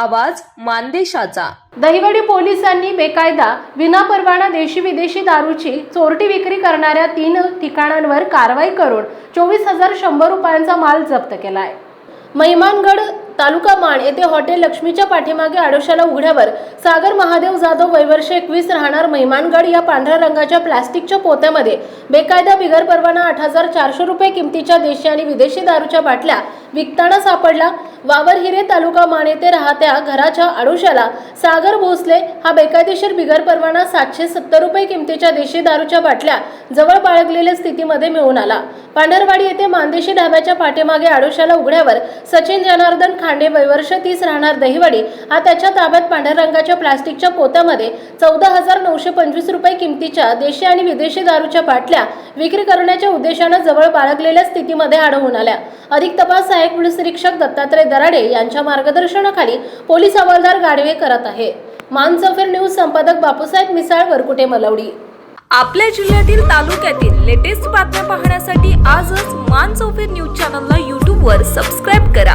आवाज मानदेशाचा. दहिवडी पोलिसांनी बेकायदा विनापरवाना देशी विदेशी दारूची चोरटी विक्री करणाऱ्या तीन ठिकाणांवर कारवाई करून चोवीस हजार शंभर रुपयांचा माल जप्त केला आहे महिमानगड तालुका माण येथे हॉटेल लक्ष्मीच्या पाठीमागे आडोशाला उघड्यावर सागर महादेव जाधव वैवर्ष एकवीस राहणार मैमानगड या पांढऱ्या रंगाच्या प्लास्टिकच्या पोत्यामध्ये. बेकायदा बिगर परवाना आठ हजार चारशे रुपये किमतीच्या देशी आणि विदेशी दारूच्या बाटल्या विकताना सापडला. वावर हिरे तालुका माण येथे राहत्या घराच्या आडोशाला सागर भोसले हा बेकायदेशीर बिगर परवाना सातशे सत्तर रुपये किमतीच्या देशी दारूच्या बाटल्या जवळ बाळगलेल्या स्थितीमध्ये मिळून आला. पांढरवाडी येथे मानदेशी ढाब्याच्या पाठीमागे आडोशाला उघड्यावर सचिन जनार्दन खान खांडे वैवर्ष तीस राहणार दहिवडी. हा त्याच्या ताब्यात पांढऱ्या रंगाच्या प्लास्टिकच्या पोत्यामध्ये चौदा हजार नऊशे पंचवीस रुपये किमतीच्या देशी आणि विदेशी दारूच्या बाटल्या विक्री करण्याच्या उद्देशानं जवळ बाळगलेल्या स्थितीमध्ये आढळून आल्या. अधिक तपास सहाय्यक पोलीस निरीक्षक दत्तात्रय दराडे यांच्या मार्गदर्शनाखाली पोलीस हवालदार गाडवे करत आहे. मानसफेर न्यूज संपादक बापूसाहेब मिसाळ वरकुटे मलवडी. आपल्या जिल्ह्यातील तालुक्यातील लेटेस्ट बातम्या पाहण्यासाठी आजच मान चौफेर न्यूज चॅनलला यूट्यूबवर सबस्क्राईब करा.